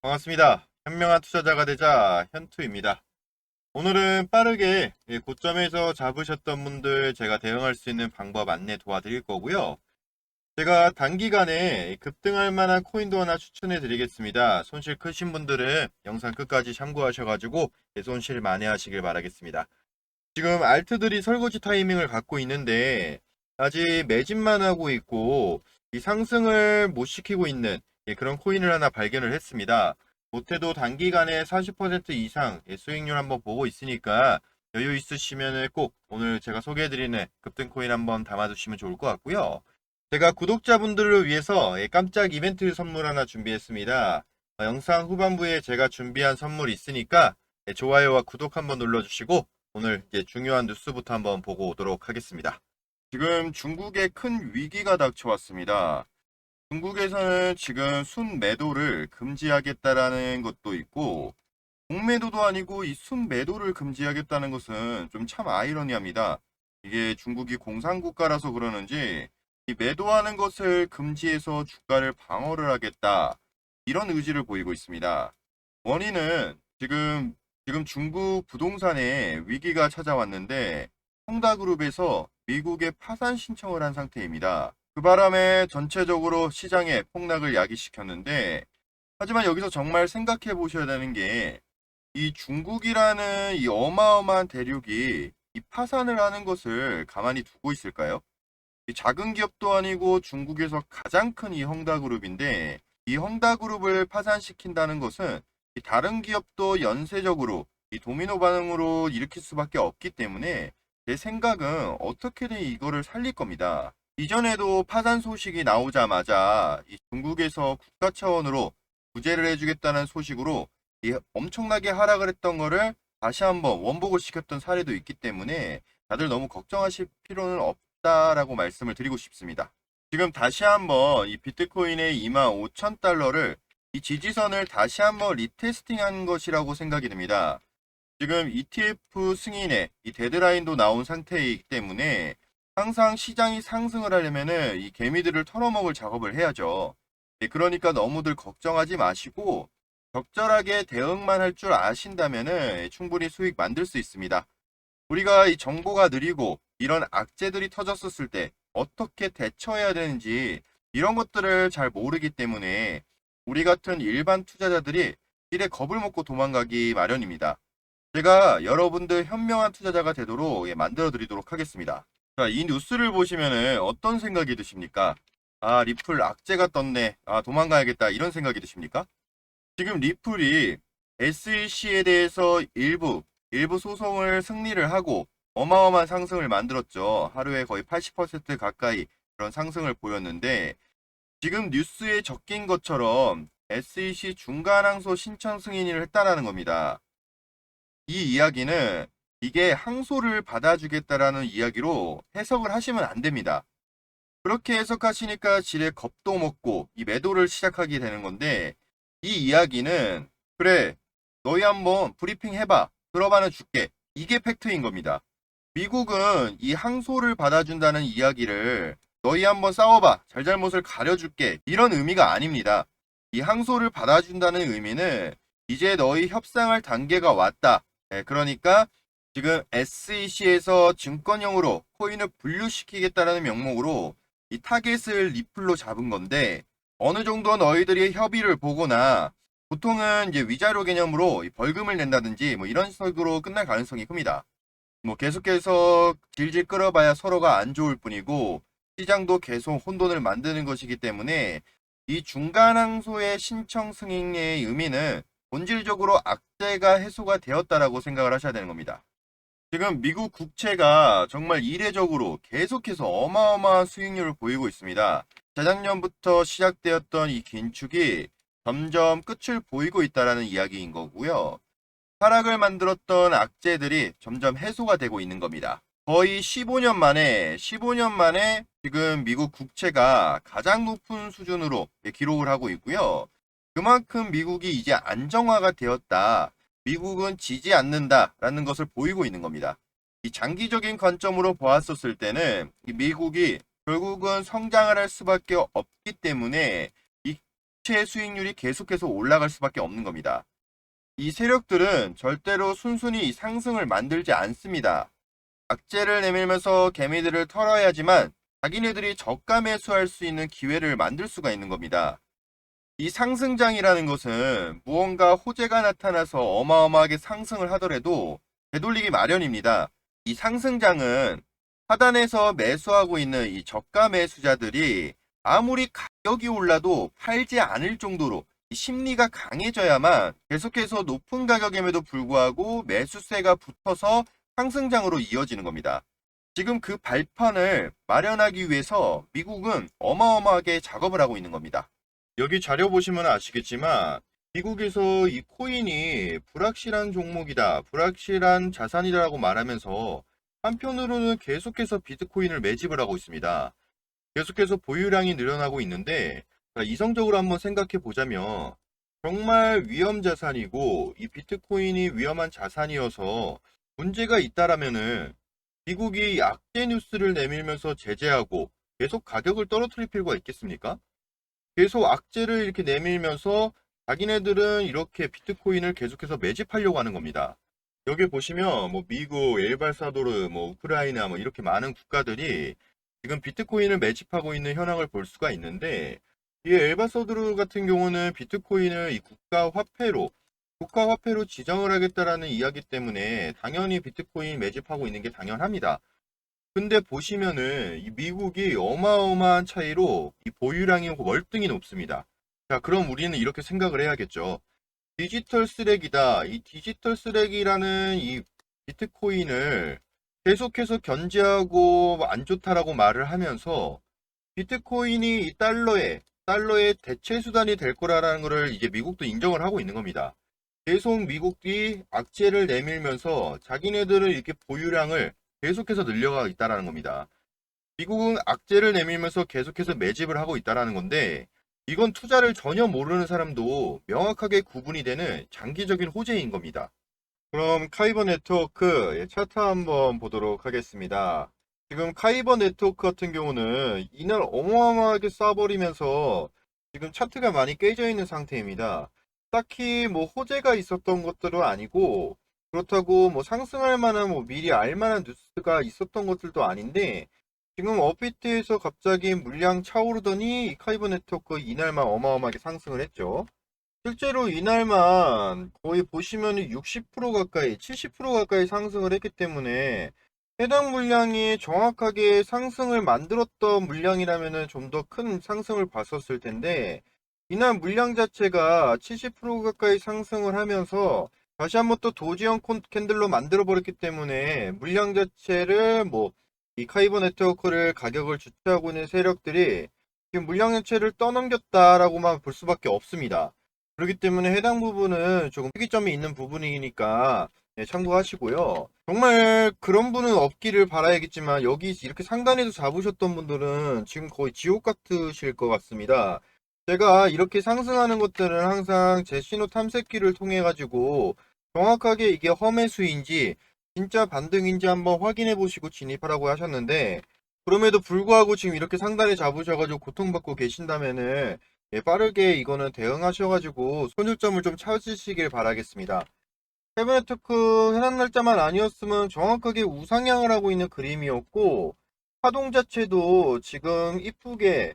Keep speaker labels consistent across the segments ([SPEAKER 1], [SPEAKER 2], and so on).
[SPEAKER 1] 반갑습니다. 현명한 투자자가 되자 현투입니다. 오늘은 빠르게 이 고점에서 잡으셨던 분들 제가 대응할 수 있는 방법 안내 도와드릴 거고요. 제가 단기간에 급등할 만한 코인도 하나 추천해 드리겠습니다. 손실 크신 분들은 영상 끝까지 참고하셔가지고 손실 만회하시길 바라겠습니다. 지금 알트들이 설거지 타이밍을 갖고 있는데 아직 매집만 하고 있고 이 상승을 못 시키고 있는 예, 그런 코인을 하나 발견을 했습니다. 못해도 단기간에 40% 이상 예, 수익률 한번 보고 있으니까 여유 있으시면 꼭 오늘 제가 소개해드리는 급등 코인 한번 담아두시면 좋을 것 같고요. 제가 구독자분들을 위해서 예, 깜짝 이벤트 선물 하나 준비했습니다. 어, 영상 후반부에 제가 준비한 선물이 있으니까 예, 좋아요와 구독 한번 눌러주시고 오늘 중요한 뉴스부터 한번 보고 오도록 하겠습니다. 지금 중국에 큰 위기가 닥쳐왔습니다. 중국에서는 지금 순매도를 금지하겠다라는 것도 있고 공매도도 아니고 이 순매도를 금지하겠다는 것은 좀 참 아이러니합니다. 이게 중국이 공산국가라서 그러는지 이 매도하는 것을 금지해서 주가를 방어를 하겠다 이런 의지를 보이고 있습니다. 원인은 지금 지금 중국 부동산에 위기가 찾아왔는데 홍다그룹에서 미국에 파산 신청을 한 상태입니다. 그 바람에 전체적으로 시장에 폭락을 야기시켰는데 하지만 여기서 정말 생각해 보셔야 되는 게 이 중국이라는 이 어마어마한 대륙이 이 파산을 하는 것을 가만히 두고 있을까요? 이 작은 기업도 아니고 중국에서 가장 큰 이 헝다그룹인데 이 헝다그룹을 파산시킨다는 것은 이 다른 기업도 연쇄적으로 이 도미노 반응으로 일으킬 수밖에 없기 때문에 제 생각은 어떻게든 이거를 살릴 겁니다. 이전에도 파산 소식이 나오자마자 이 중국에서 국가 차원으로 구제를 해주겠다는 소식으로 이 엄청나게 하락을 했던 거를 다시 한번 원복을 시켰던 사례도 있기 때문에 다들 너무 걱정하실 필요는 없다라고 말씀을 드리고 싶습니다. 지금 다시 한번 이 비트코인의 2만 5천 달러를 이 지지선을 다시 한번 리테스팅한 것이라고 생각이 듭니다. 지금 ETF 승인에 이 데드라인도 나온 상태이기 때문에 항상 시장이 상승을 하려면은 이 개미들을 털어먹을 작업을 해야죠. 예, 그러니까 너무들 걱정하지 마시고 적절하게 대응만 할 줄 아신다면은 충분히 수익 만들 수 있습니다. 우리가 이 정보가 느리고 이런 악재들이 터졌었을 때 어떻게 대처해야 되는지 이런 것들을 잘 모르기 때문에 우리 같은 일반 투자자들이 길에 겁을 먹고 도망가기 마련입니다. 제가 여러분들 현명한 투자자가 되도록 예, 만들어 드리도록 하겠습니다. 자, 이 뉴스를 보시면은 어떤 생각이 드십니까? 아, 리플 악재가 떴네. 아, 도망가야겠다. 이런 생각이 드십니까? 지금 리플이 SEC에 대해서 일부, 일부 소송을 승리를 하고 어마어마한 상승을 만들었죠. 하루에 거의 80% 가까이 그런 상승을 보였는데 지금 뉴스에 적힌 것처럼 SEC 중간항소 신청 승인을 했다라는 겁니다. 이 이야기는 이게 항소를 받아주겠다라는 이야기로 해석을 하시면 안 됩니다. 그렇게 해석하시니까 지레 겁도 먹고 이 매도를 시작하게 되는 건데 이 이야기는 그래 너희 한번 브리핑 해봐 들어봐는 줄게 이게 팩트인 겁니다. 미국은 이 항소를 받아준다는 이야기를 너희 한번 싸워봐 잘잘못을 가려줄게 이런 의미가 아닙니다. 이 항소를 받아준다는 의미는 이제 너희 협상할 단계가 왔다. 예, 그러니까 지금 SEC에서 증권형으로 코인을 분류시키겠다라는 명목으로 이 타겟을 리플로 잡은 건데 어느 정도 너희들이 협의를 보거나 보통은 이제 위자료 개념으로 이 벌금을 낸다든지 뭐 이런 식으로 끝날 가능성이 큽니다. 뭐 계속해서 질질 끌어봐야 서로가 안 좋을 뿐이고 시장도 계속 혼돈을 만드는 것이기 때문에 이 중간항소의 신청 승인의 의미는 본질적으로 악재가 해소가 되었다라고 생각을 하셔야 되는 겁니다. 지금 미국 국채가 정말 이례적으로 계속해서 어마어마한 수익률을 보이고 있습니다. 재작년부터 시작되었던 이 긴축이 점점 끝을 보이고 있다라는 이야기인 거고요. 하락을 만들었던 악재들이 점점 해소가 되고 있는 겁니다. 거의 15년 만에 15년 만에 지금 미국 국채가 가장 높은 수준으로 기록을 하고 있고요. 그만큼 미국이 이제 안정화가 되었다. 미국은 지지 않는다라는 것을 보이고 있는 겁니다. 이 장기적인 관점으로 보았었을 때는 이 미국이 결국은 성장을 할 수밖에 없기 때문에 이 주체 수익률이 계속해서 올라갈 수밖에 없는 겁니다. 이 세력들은 절대로 순순히 상승을 만들지 않습니다. 악재를 내밀면서 개미들을 털어야지만 자기네들이 저가 매수할 수 있는 기회를 만들 수가 있는 겁니다. 이 상승장이라는 것은 무언가 호재가 나타나서 어마어마하게 상승을 하더라도 되돌리기 마련입니다. 이 상승장은 하단에서 매수하고 있는 이 저가 매수자들이 아무리 가격이 올라도 팔지 않을 정도로 이 심리가 강해져야만 계속해서 높은 가격임에도 불구하고 매수세가 붙어서 상승장으로 이어지는 겁니다. 지금 그 발판을 마련하기 위해서 미국은 어마어마하게 작업을 하고 있는 겁니다. 여기 자료 보시면 아시겠지만 미국에서 이 코인이 불확실한 종목이다, 불확실한 자산이라고 말하면서 한편으로는 계속해서 비트코인을 매집을 하고 있습니다. 계속해서 보유량이 늘어나고 있는데 자, 이성적으로 한번 생각해 보자면 정말 위험 자산이고 이 비트코인이 위험한 자산이어서 문제가 있다라면은 미국이 악재 뉴스를 내밀면서 제재하고 계속 가격을 떨어뜨릴 필요가 있겠습니까? 계속 악재를 이렇게 내밀면서 자기네들은 이렇게 비트코인을 계속해서 매집하려고 하는 겁니다. 여기 보시면 뭐 미국, 엘발사도르, 뭐 우크라이나 뭐 이렇게 많은 국가들이 지금 비트코인을 매집하고 있는 현황을 볼 수가 있는데 이 엘바사도르 같은 경우는 비트코인을 이 국가 화폐로 국가 화폐로 지정을 하겠다라는 이야기 때문에 당연히 비트코인 매집하고 있는 게 당연합니다. 근데 보시면은 이 미국이 어마어마한 차이로 이 보유량이 월등히 높습니다. 자, 그럼 우리는 이렇게 생각을 해야겠죠. 디지털 쓰레기다. 이 디지털 쓰레기라는 이 비트코인을 계속해서 견제하고 안 좋다라고 말을 하면서 비트코인이 이 달러에 달러의 대체 수단이 될 거라는 것을 이제 미국도 인정을 하고 있는 겁니다. 계속 미국이 악재를 내밀면서 자기네들은 이렇게 보유량을 계속해서 늘려가고 있다는 겁니다. 미국은 악재를 내밀면서 계속해서 매집을 하고 있다는 건데 이건 투자를 전혀 모르는 사람도 명확하게 구분이 되는 장기적인 호재인 겁니다. 그럼 카이버 네트워크 차트 한번 보도록 하겠습니다. 지금 카이버 네트워크 같은 경우는 이날 어마어마하게 쏴버리면서 지금 차트가 많이 깨져 있는 상태입니다. 딱히 뭐 호재가 있었던 것들은 아니고 그렇다고 뭐 상승할 만한 뭐 미리 알 만한 뉴스가 있었던 것들도 아닌데 지금 업비트에서 갑자기 물량 차오르더니 이 카이버 네트워크 이날만 어마어마하게 상승을 했죠. 실제로 이날만 거의 보시면 60% 가까이, 70% 가까이 상승을 했기 때문에 해당 물량이 정확하게 상승을 만들었던 물량이라면 좀 더 큰 상승을 봤었을 텐데 이날 물량 자체가 70% 가까이 상승을 하면서 다시 한번 또 도지형 콘- 캔들로 만들어 버렸기 때문에 물량 자체를 뭐 이 카이버 네트워크를 가격을 주체하고 있는 세력들이 지금 물량 자체를 떠넘겼다라고만 볼 수밖에 없습니다. 그렇기 때문에 해당 부분은 조금 특이점이 있는 부분이니까 네, 참고하시고요. 정말 그런 분은 없기를 바라야겠지만 여기 이렇게 상단에서 잡으셨던 분들은 지금 거의 지옥 같으실 것 같습니다. 제가 이렇게 상승하는 것들은 항상 제 신호 탐색기를 통해 가지고 정확하게 이게 험해수인지 진짜 반등인지 한번 확인해 보시고 진입하라고 하셨는데 그럼에도 불구하고 지금 이렇게 상단에 잡으셔가지고 고통받고 계신다면은 예, 빠르게 이거는 대응하셔가지고 손실점을 좀 찾으시길 바라겠습니다. 세븐네트워크 해당 날짜만 아니었으면 정확하게 우상향을 하고 있는 그림이었고 파동 자체도 지금 이쁘게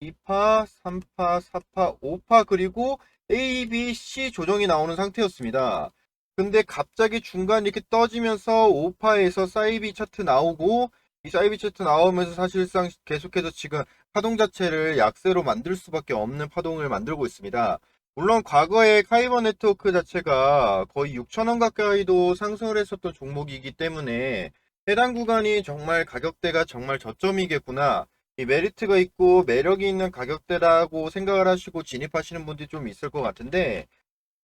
[SPEAKER 1] 2파, 3파, 4파, 5파 그리고 A, B, C 조정이 나오는 상태였습니다. 근데 갑자기 중간 이렇게 떠지면서 5파에서 사이비 차트 나오고 이 사이비 차트 나오면서 사실상 계속해서 지금 파동 자체를 약세로 만들 수밖에 없는 파동을 만들고 있습니다. 물론 과거에 카이버 네트워크 자체가 거의 6천원 가까이도 상승을 했었던 종목이기 때문에 해당 구간이 정말 가격대가 정말 저점이겠구나. 이 메리트가 있고 매력이 있는 가격대라고 생각을 하시고 진입하시는 분들이 좀 있을 것 같은데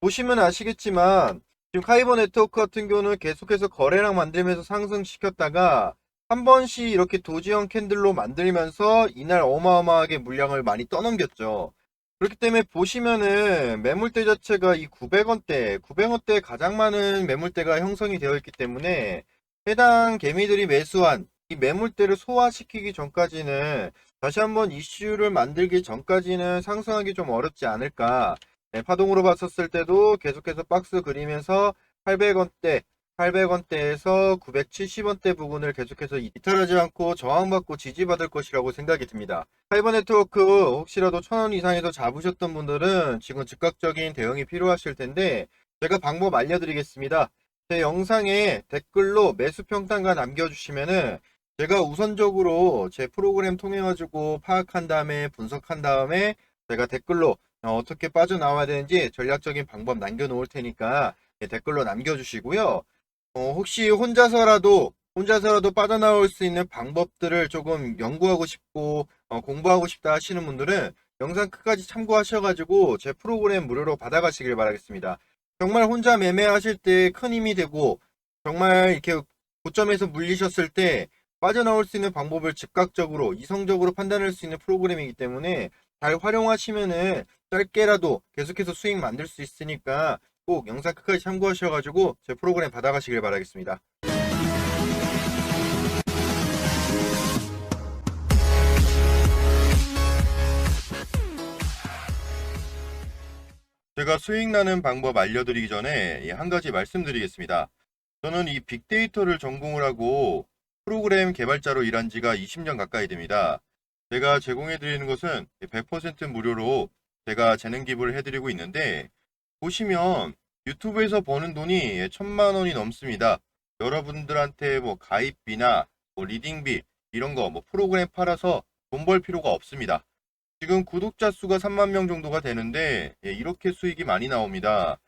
[SPEAKER 1] 보시면 아시겠지만 지금 카이버 네트워크 같은 경우는 계속해서 거래량 만들면서 상승시켰다가 한 번씩 이렇게 도지형 캔들로 만들면서 이날 어마어마하게 물량을 많이 떠넘겼죠. 그렇기 때문에 보시면은 매물대 자체가 이 900원대, 900원대에 가장 많은 매물대가 형성이 되어 있기 때문에 해당 개미들이 매수한 이 매물대를 소화시키기 전까지는 다시 한번 이슈를 만들기 전까지는 상승하기 좀 어렵지 않을까. 네, 파동으로 봤었을 때도 계속해서 박스 그리면서 800원대, 800원대에서 970원대 부분을 계속해서 이탈하지 않고 저항받고 지지받을 것이라고 생각이 듭니다. 파이버 네트워크 혹시라도 1000원 이상에서 잡으셨던 분들은 지금 즉각적인 대응이 필요하실 텐데 제가 방법 알려드리겠습니다. 제 영상에 댓글로 매수 평단가 남겨주시면은 제가 우선적으로 제 프로그램 통해 가지고 파악한 다음에 분석한 다음에 제가 댓글로 어, 어떻게 빠져나와야 되는지 전략적인 방법 남겨놓을 테니까 예, 댓글로 남겨주시고요. 어, 혹시 혼자서라도 혼자서라도 빠져나올 수 있는 방법들을 조금 연구하고 싶고 어, 공부하고 싶다 하시는 분들은 영상 끝까지 참고하셔가지고 제 프로그램 무료로 받아가시길 바라겠습니다. 정말 혼자 매매하실 때 큰 힘이 되고 정말 이렇게 고점에서 물리셨을 때 빠져나올 수 있는 방법을 즉각적으로 이성적으로 판단할 수 있는 프로그램이기 때문에 잘 활용하시면은 짧게라도 계속해서 수익 만들 수 있으니까 꼭 영상 끝까지 참고하셔가지고 제 프로그램 받아가시길 바라겠습니다. 제가 수익 나는 방법 알려드리기 전에 예, 한 가지 말씀드리겠습니다. 저는 이 빅데이터를 전공을 하고 프로그램 개발자로 일한 지가 20년 가까이 됩니다. 제가 제공해 드리는 것은 100% 무료로 제가 재능 기부를 해드리고 있는데 보시면 유튜브에서 버는 돈이 천만 원이 넘습니다. 여러분들한테 뭐 가입비나 뭐 리딩비 이런 거 뭐 프로그램 팔아서 돈 벌 필요가 없습니다. 지금 구독자 수가 3만 명 정도가 되는데 예, 이렇게 수익이 많이 나옵니다.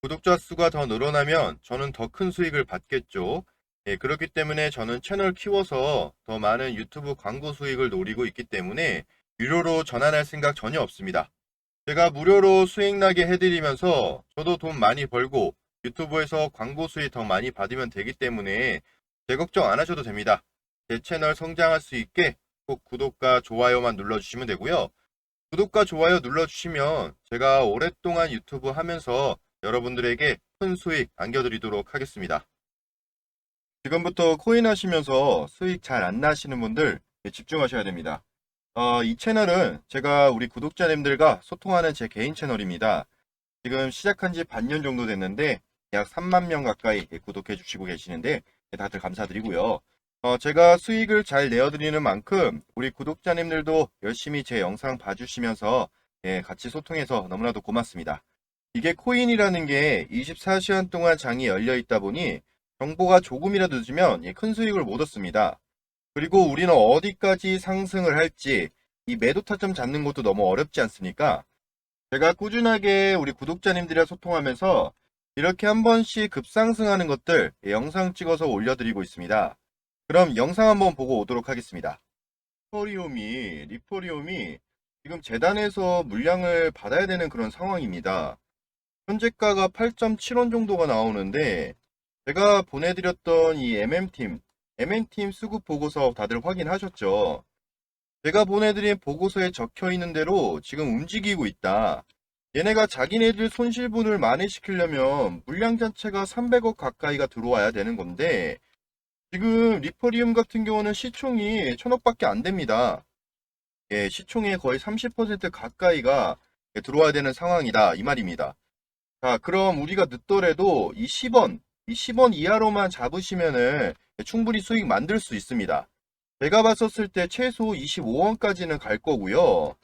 [SPEAKER 1] 구독자 수가 더 늘어나면 저는 더 큰 수익을 받겠죠. 예, 그렇기 때문에 저는 채널 키워서 더 많은 유튜브 광고 수익을 노리고 있기 때문에 유료로 전환할 생각 전혀 없습니다. 제가 무료로 수익 나게 해드리면서 저도 돈 많이 벌고 유튜브에서 광고 수익 더 많이 받으면 되기 때문에 제 걱정 안 하셔도 됩니다. 제 채널 성장할 수 있게 꼭 구독과 좋아요만 눌러주시면 되고요. 구독과 좋아요 눌러주시면 제가 오랫동안 유튜브 하면서 여러분들에게 큰 수익 안겨드리도록 하겠습니다. 지금부터 코인 하시면서 수익 잘 안 나시는 분들 집중하셔야 됩니다. 어, 이 채널은 제가 우리 구독자님들과 소통하는 제 개인 채널입니다. 지금 시작한 지 반년 정도 됐는데 약 3만 명 가까이 구독해 주시고 계시는데 다들 감사드리고요. 어, 제가 수익을 잘 내어드리는 만큼 우리 구독자님들도 열심히 제 영상 봐주시면서 예, 같이 소통해서 너무나도 고맙습니다. 이게 코인이라는 게 24시간 동안 장이 열려 있다 보니 정보가 조금이라도 늦으면 예, 큰 수익을 못 얻습니다. 그리고 우리는 어디까지 상승을 할지 이 매도 타점 잡는 것도 너무 어렵지 않습니까? 제가 꾸준하게 우리 구독자님들이랑 소통하면서 이렇게 한 번씩 급상승하는 것들 예, 영상 찍어서 올려드리고 있습니다. 그럼 영상 한번 보고 오도록 하겠습니다. 리포리움이 리포리움이 지금 재단에서 물량을 받아야 되는 그런 상황입니다. 현재가가 8.7원 정도가 나오는데 제가 보내드렸던 이 MM팀, MM팀 수급 보고서 다들 확인하셨죠? 제가 보내드린 보고서에 적혀 있는 대로 지금 움직이고 있다. 얘네가 자기네들 손실분을 만회시키려면 물량 자체가 300억 가까이가 들어와야 되는 건데 지금 리퍼리움 같은 경우는 시총이 1000억밖에 안 됩니다. 예, 시총의 거의 30% 가까이가 들어와야 되는 상황이다 이 말입니다. 자, 그럼 우리가 늦더라도 이 10원, 이 10원 이하로만 잡으시면은 충분히 수익 만들 수 있습니다. 제가 봤었을 때 최소 25원까지는 갈 거고요.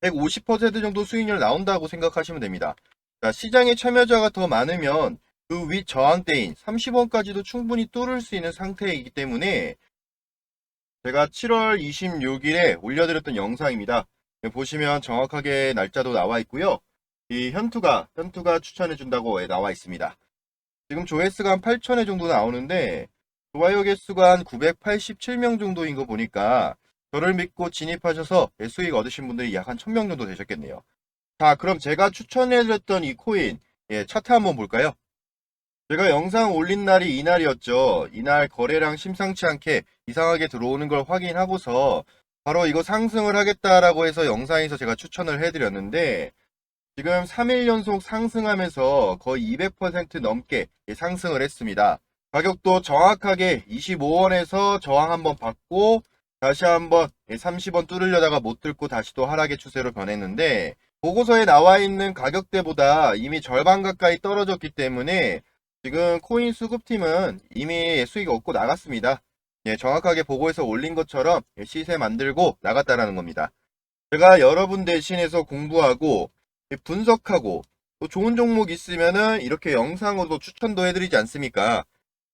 [SPEAKER 1] 150% 정도 수익률 나온다고 생각하시면 됩니다. 자, 시장에 참여자가 더 많으면 그 윗 저항대인 30원까지도 충분히 뚫을 수 있는 상태이기 때문에 제가 7월 26일에 올려드렸던 영상입니다. 보시면 정확하게 날짜도 나와 있고요. 이 현투가 현투가 추천해 준다고 나와 있습니다. 지금 조회수가 한 8천회 정도 나오는데 좋아요 개수가 한 987명 정도인 거 보니까 저를 믿고 진입하셔서 수익 얻으신 분들이 약 한 1000명 정도 되셨겠네요. 자, 그럼 제가 추천해드렸던 이 코인 예, 차트 한번 볼까요? 제가 영상 올린 날이 이날이었죠. 이날 거래량 심상치 않게 이상하게 들어오는 걸 확인하고서 바로 이거 상승을 하겠다라고 해서 영상에서 제가 추천을 해드렸는데 지금 3일 연속 상승하면서 거의 200% 넘게 상승을 했습니다. 가격도 정확하게 25원에서 저항 한번 받고 다시 한번 30원 뚫으려다가 못 뚫고 다시 또 하락의 추세로 변했는데 보고서에 나와 있는 가격대보다 이미 절반 가까이 떨어졌기 때문에 지금 코인 수급팀은 이미 수익 얻고 나갔습니다. 예, 정확하게 보고에서 올린 것처럼 시세 만들고 나갔다라는 겁니다. 제가 여러분 대신해서 공부하고 분석하고 또 좋은 종목 있으면은 이렇게 영상으로도 추천도 해드리지 않습니까?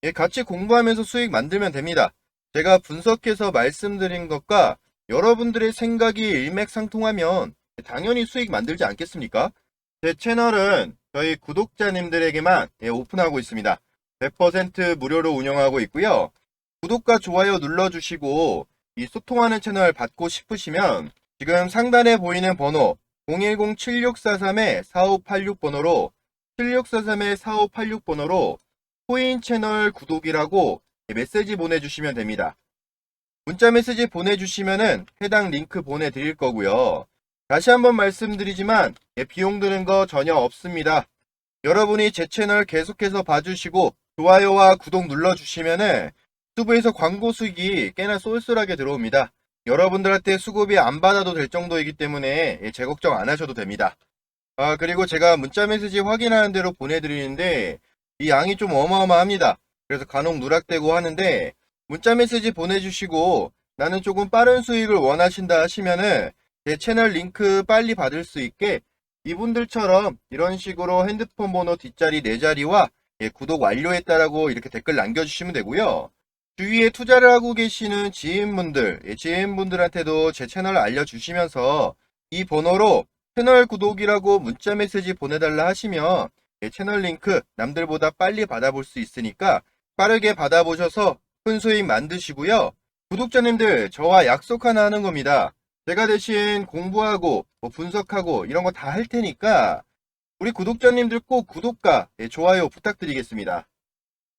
[SPEAKER 1] 예, 같이 공부하면서 수익 만들면 됩니다. 제가 분석해서 말씀드린 것과 여러분들의 생각이 일맥상통하면 당연히 수익 만들지 않겠습니까? 제 채널은 저희 구독자님들에게만 예, 오픈하고 있습니다. 100% 무료로 운영하고 있고요. 구독과 좋아요 눌러주시고 이 소통하는 채널 받고 싶으시면 지금 상단에 보이는 번호 010-7643-4586번호로 7643-4586번호로 코인 채널 구독이라고 메시지 보내주시면 됩니다. 문자 메시지 보내주시면은 해당 링크 보내드릴 거고요. 다시 한번 말씀드리지만 예, 비용 드는 거 전혀 없습니다. 여러분이 제 채널 계속해서 봐주시고 좋아요와 구독 눌러주시면은 유튜브에서 광고 수익이 꽤나 쏠쏠하게 들어옵니다. 여러분들한테 수급이 안 받아도 될 정도이기 때문에 예, 제 걱정 안 하셔도 됩니다. 아 그리고 제가 문자 메시지 확인하는 대로 보내드리는데 이 양이 좀 어마어마합니다. 그래서 간혹 누락되고 하는데 문자 메시지 보내주시고 나는 조금 빠른 수익을 원하신다 하시면은 제 채널 링크 빨리 받을 수 있게 이분들처럼 이런 식으로 핸드폰 번호 뒷자리 네 자리와 예, 구독 완료했다라고 이렇게 댓글 남겨주시면 되고요. 주위에 투자를 하고 계시는 지인분들, 예, 지인분들한테도 제 채널을 알려주시면서 이 번호로 채널 구독이라고 문자 메시지 보내달라 하시면 예, 채널 링크 남들보다 빨리 받아볼 수 있으니까 빠르게 받아보셔서 큰 수익 만드시고요. 구독자님들 저와 약속 하나 하는 겁니다. 제가 대신 공부하고 뭐 분석하고 이런 거 다 할 테니까 우리 구독자님들 꼭 구독과 예, 좋아요 부탁드리겠습니다.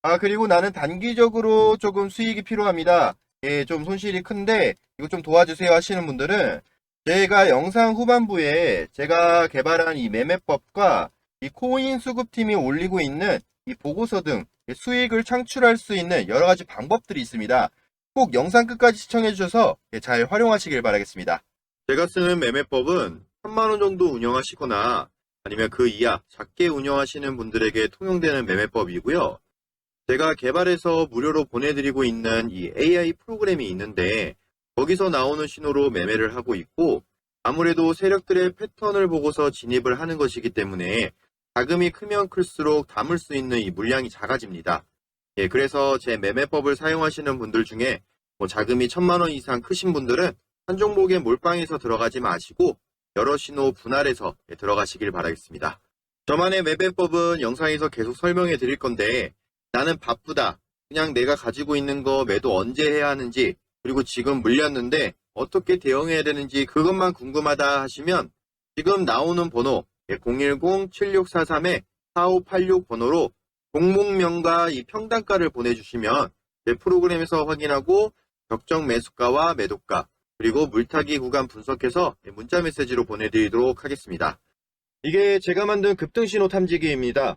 [SPEAKER 1] 아 그리고 나는 단기적으로 조금 수익이 필요합니다. 예, 좀 손실이 큰데 이거 좀 도와주세요 하시는 분들은 제가 영상 후반부에 제가 개발한 이 매매법과 이 코인 수급팀이 올리고 있는 이 보고서 등 수익을 창출할 수 있는 여러 가지 방법들이 있습니다. 꼭 영상 끝까지 시청해 주셔서 예, 잘 활용하시길 바라겠습니다. 제가 쓰는 매매법은 3만원 정도 운영하시거나 아니면 그 이하 작게 운영하시는 분들에게 통용되는 매매법이고요. 제가 개발해서 무료로 보내드리고 있는 이 AI 프로그램이 있는데 거기서 나오는 신호로 매매를 하고 있고 아무래도 세력들의 패턴을 보고서 진입을 하는 것이기 때문에 자금이 크면 클수록 담을 수 있는 이 물량이 작아집니다. 예, 그래서 제 매매법을 사용하시는 분들 중에 뭐 자금이 천만 원 이상 크신 분들은 한 종목에 몰빵해서 들어가지 마시고 여러 신호 분할해서 예, 들어가시길 바라겠습니다. 저만의 매매법은 영상에서 계속 설명해 드릴 건데 나는 바쁘다. 그냥 내가 가지고 있는 거 매도 언제 해야 하는지 그리고 지금 물렸는데 어떻게 대응해야 되는지 그것만 궁금하다 하시면 지금 나오는 번호 010-7643-4586 번호로 종목명과 이 평단가를 보내주시면 제 프로그램에서 확인하고 적정 매수가와 매도가 그리고 물타기 구간 분석해서 문자 메시지로 보내드리도록 하겠습니다. 이게 제가 만든 급등신호 탐지기입니다.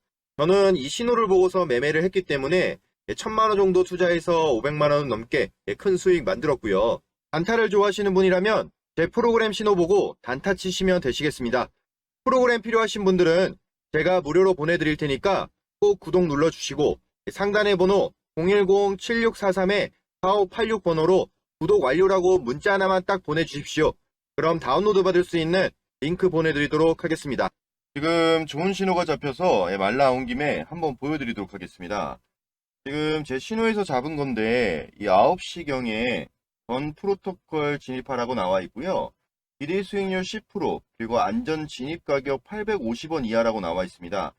[SPEAKER 1] 저는 이 신호를 보고서 매매를 했기 때문에 천만 원 정도 투자해서 500만 원 넘게 큰 수익 만들었고요. 단타를 좋아하시는 분이라면 제 프로그램 신호 보고 단타 치시면 되시겠습니다. 프로그램 필요하신 분들은 제가 무료로 보내드릴 테니까 꼭 구독 눌러주시고 상단의 번호 010-7643-4586 번호로 구독 완료라고 문자 하나만 딱 보내주십시오. 그럼 다운로드 받을 수 있는 링크 보내드리도록 하겠습니다. 지금 좋은 신호가 잡혀서 예, 말 나온 김에 한번 보여드리도록 하겠습니다. 지금 제 신호에서 잡은 건데 이 9시경에 전 프로토콜 진입하라고 나와 있고요. 기대 수익률 10% 그리고 안전 진입 가격 850원 이하라고 나와 있습니다.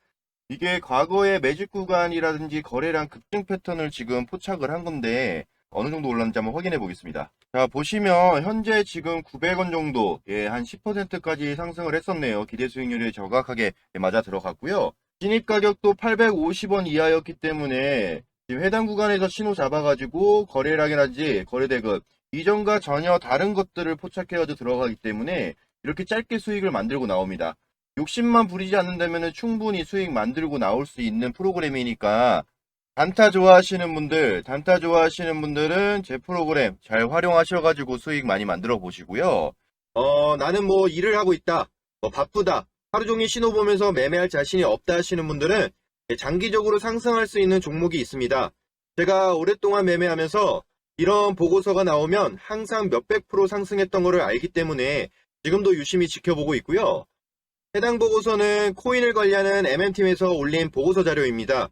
[SPEAKER 1] 이게 과거의 매직 구간이라든지 거래량 급증 패턴을 지금 포착을 한 건데 어느 정도 올랐는지 한번 확인해 보겠습니다. 자, 보시면 현재 지금 900원 정도, 예, 한 10%까지 상승을 했었네요. 기대 수익률이 정확하게 예, 맞아 들어갔고요. 진입 가격도 850원 이하였기 때문에 지금 해당 구간에서 신호 잡아가지고 거래량이라든지 거래대금 이전과 전혀 다른 것들을 포착해가지고 들어가기 때문에 이렇게 짧게 수익을 만들고 나옵니다. 욕심만 부리지 않는다면 충분히 수익 만들고 나올 수 있는 프로그램이니까 단타 좋아하시는 분들, 단타 좋아하시는 분들은 제 프로그램 잘 활용하셔가지고 수익 많이 만들어 보시고요. 어, 나는 뭐 일을 하고 있다, 뭐 바쁘다, 하루 종일 신호 보면서 매매할 자신이 없다 하시는 분들은 장기적으로 상승할 수 있는 종목이 있습니다. 제가 오랫동안 매매하면서 이런 보고서가 나오면 항상 몇백 프로 상승했던 것을 알기 때문에 지금도 유심히 지켜보고 있고요. 해당 보고서는 코인을 관리하는 MM팀에서 올린 보고서 자료입니다.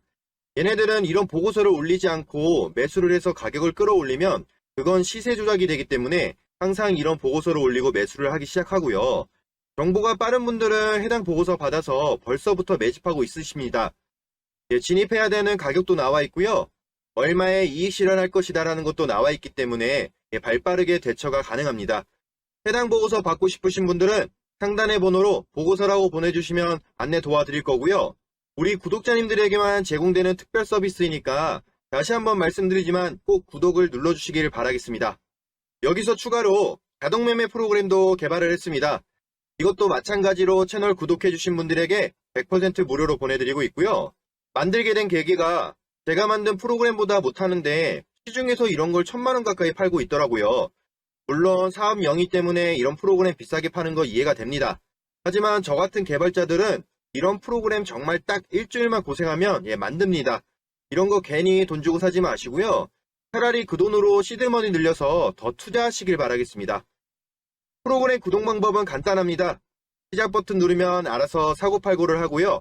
[SPEAKER 1] 얘네들은 이런 보고서를 올리지 않고 매수를 해서 가격을 끌어올리면 그건 시세 조작이 되기 때문에 항상 이런 보고서를 올리고 매수를 하기 시작하고요. 정보가 빠른 분들은 해당 보고서 받아서 벌써부터 매집하고 있으십니다. 예, 진입해야 되는 가격도 나와 있고요. 얼마에 이익 실현할 것이다라는 것도 나와 있기 때문에 예, 발빠르게 대처가 가능합니다. 해당 보고서 받고 싶으신 분들은 상단의 번호로 보고서라고 보내주시면 안내 도와드릴 거고요. 우리 구독자님들에게만 제공되는 특별 서비스이니까 다시 한번 말씀드리지만 꼭 구독을 눌러주시길 바라겠습니다. 여기서 추가로 자동매매 프로그램도 개발을 했습니다. 이것도 마찬가지로 채널 구독해주신 분들에게 100% 무료로 보내드리고 있고요. 만들게 된 계기가 제가 만든 프로그램보다 못하는데 시중에서 이런 걸 천만원 가까이 팔고 있더라고요. 물론 사업 명의 때문에 이런 프로그램 비싸게 파는 거 이해가 됩니다. 하지만 저 같은 개발자들은 이런 프로그램 정말 딱 일주일만 고생하면 예, 만듭니다. 이런 거 괜히 돈 주고 사지 마시고요. 차라리 그 돈으로 시드머니 늘려서 더 투자하시길 바라겠습니다. 프로그램 구독 방법은 간단합니다. 시작 버튼 누르면 알아서 사고팔고를 하고요.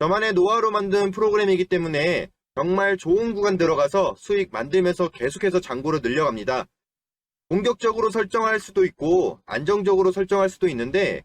[SPEAKER 1] 저만의 노하우로 만든 프로그램이기 때문에 정말 좋은 구간 들어가서 수익 만들면서 계속해서 잔고를 늘려갑니다. 공격적으로 설정할 수도 있고 안정적으로 설정할 수도 있는데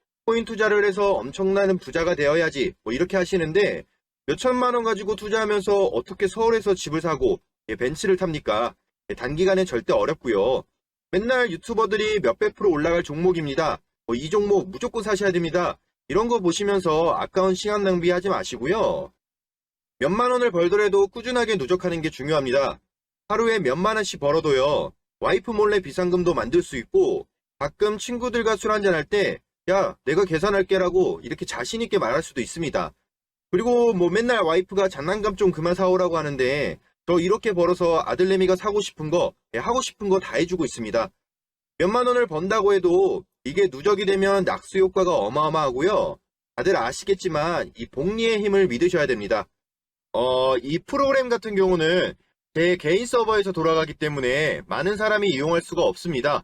[SPEAKER 1] 코인 투자를 해서 엄청나는 부자가 되어야지 뭐 이렇게 하시는데 몇천만 원 가지고 투자하면서 어떻게 서울에서 집을 사고 예, 벤츠를 탑니까? 예, 단기간에 절대 어렵고요. 맨날 유튜버들이 몇백 프로 올라갈 종목입니다. 뭐 이 종목 무조건 사셔야 됩니다. 이런 거 보시면서 아까운 시간 낭비하지 마시고요. 몇만 원을 벌더라도 꾸준하게 누적하는 게 중요합니다. 하루에 몇만 원씩 벌어도요. 와이프 몰래 비상금도 만들 수 있고 가끔 친구들과 술 한잔 할 때 야, 내가 계산할게라고 이렇게 자신있게 말할 수도 있습니다. 그리고 뭐 맨날 와이프가 장난감 좀 그만 사오라고 하는데 저 이렇게 벌어서 아들내미가 사고 싶은 거, 예, 하고 싶은 거 다 해주고 있습니다. 몇만 원을 번다고 해도 이게 누적이 되면 낙수 효과가 어마어마하고요. 다들 아시겠지만 이 복리의 힘을 믿으셔야 됩니다. 어, 이 프로그램 같은 경우는 제 개인 서버에서 돌아가기 때문에 많은 사람이 이용할 수가 없습니다.